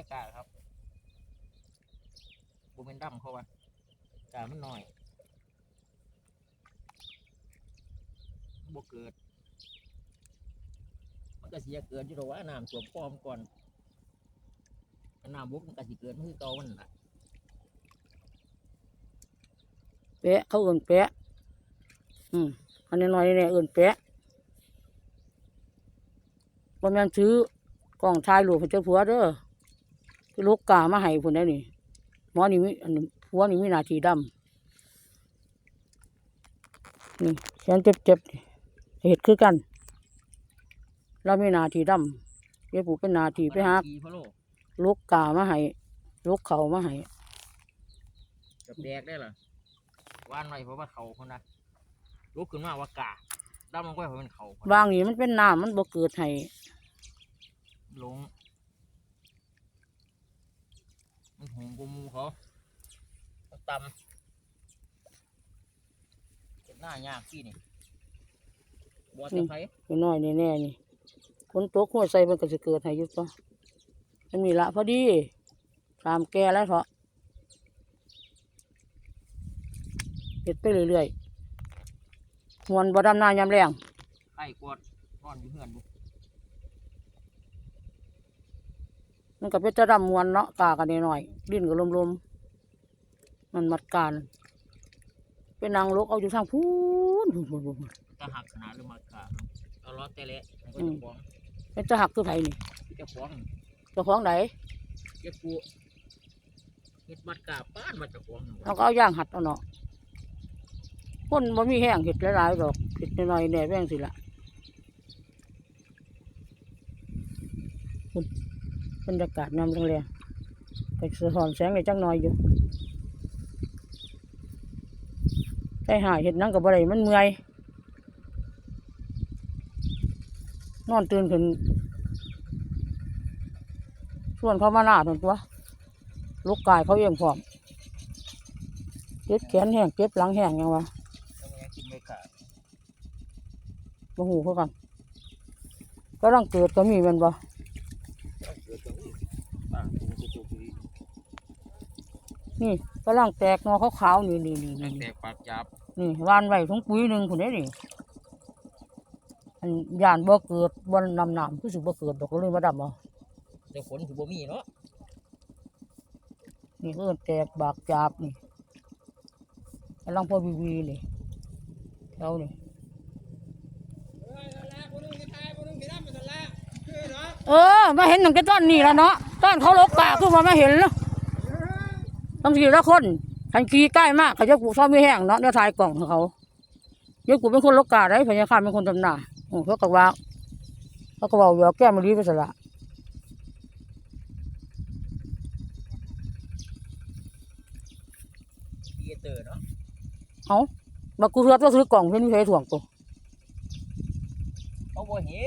ะกาครับบูเมนดำเขาว่ากามันหน้อยบ่เกิด มันก็เสียเกินที่เราว่าน้ำท่วมปอมก่อนน้ำบุกมันก็สิเกิดมันคือเก่ามันน่ะแปะเขาเอื่นแปะอืมอันนี้หน้อยๆเนี่ยเอื่นแปะบ่แม่นซื้อกล่องชายหลวงพระเจ้าผัวเด้อ คือลูกกามาให้พุ่นได้นี่หมอนี่มีอันนี้ผัวนี่มีหน้าที่ดำนี่เสียงเจ็บๆนี่เหตุคือกัน เรามีหน้าที่ดำเดี๋ยวปู่เป็นหน้าที่ไปหาขี่พะโลลูกกามาให้ลูกเขามาให้กับแดกได้เหรอว่านไว้เพราะว่าเขาคนนะลุกขึ้นมาว่ากาดำลงไปเพราะมันเขาคนบางนี่มันเป็นน้ำมันบ่เกิดให้ลง มันหงกูมูเขามันตำเจ็บหน้ายากพี่นี่บัวจะไผพี่น้อยนี่แน่นี่ฝนตกหัวใส่มันก็จะเกิดให้อยุบปะมันมีละพอดีตามแก่แล้วเถอะเฮ็ดไปเรื่อยๆมวนบ่ดำนายามแรงไข่กวดนอนอยู่เฮือนบุ มันก็เป็นจะดำมวนเนาะกากันหน่อยๆดิ้นก็ลมๆมันมัดการ เป็นนางลกเอาอยู่ทางพูนพูนพูนพูนตาหักขนาดหรือมากาเอาล้อแต่เละมันก็อืจะมฟ้องเป็นจะหักคือไผนี่เจะฟ้องเจ้าของไหนเจ็บกูเฮ็ดมัดกาป้านมาเจะฟ้องเราก็เอาย่างหัดเอาเนาะคนบ่มีแห้งเห็ดหลายๆดอกเห็ดน้อยๆแหน่แบ่งสิละคุณ บรรยากาศน้ำแรงๆก็สะท้อนแสงในจังน้อยอยู่ได้หาเห็ดหนังกับอะไรมันเมื่อยนอนตื่นขึ้นชวนเขามาหน้าหนึ่งตัว ลูกกายเขาเองพร้อมเจ็บแขนแห้งเจ็บหลังแห้งยังวะต้องยังกินไม่ขาดบ่หูเขากันก็รังเกิดก็มีแมันบ่ ต้องเกิดตรงนี้ต่างตัวตัวตัวนี้ นี่ก็รังแตกงอขาวๆนี่นี่นี่แตนี่กแตกปากจับนี่วานไว้ถุงปุ๋ยหนึ่งคนนี้นี่อันยานบ่เกิดบ่นำน้ำคือสิบ่เกิดดอกก็เลยมาดำเอาแต่ฝนคือบ่มีเนาะนี่เอิ้นแตกบากจับนี่กำลังพอวีวีนี่แถวนี่เออมาเห็นหนังแกต้นนี่แล้วเนาะต้นเขาลกกาคือว่ามาเห็นแล้ว บางทีละคนทันขี่ใกล้มากเขาจะกูชอบไม่แห้งเนาะเนี่ยถ่ายกล่องของเขาเดี๋ยวกูเป็นคนลกกาได้พญาคามเป็นคนจำหน้าโอ้เขาก็ว่าเขาก็บอกเดี๋ยวแก้มะลิไปสละดีเตอร์เนาะเอามากูเทือตัวซื้อกล่องเพื่อนมีใครถ่วงกู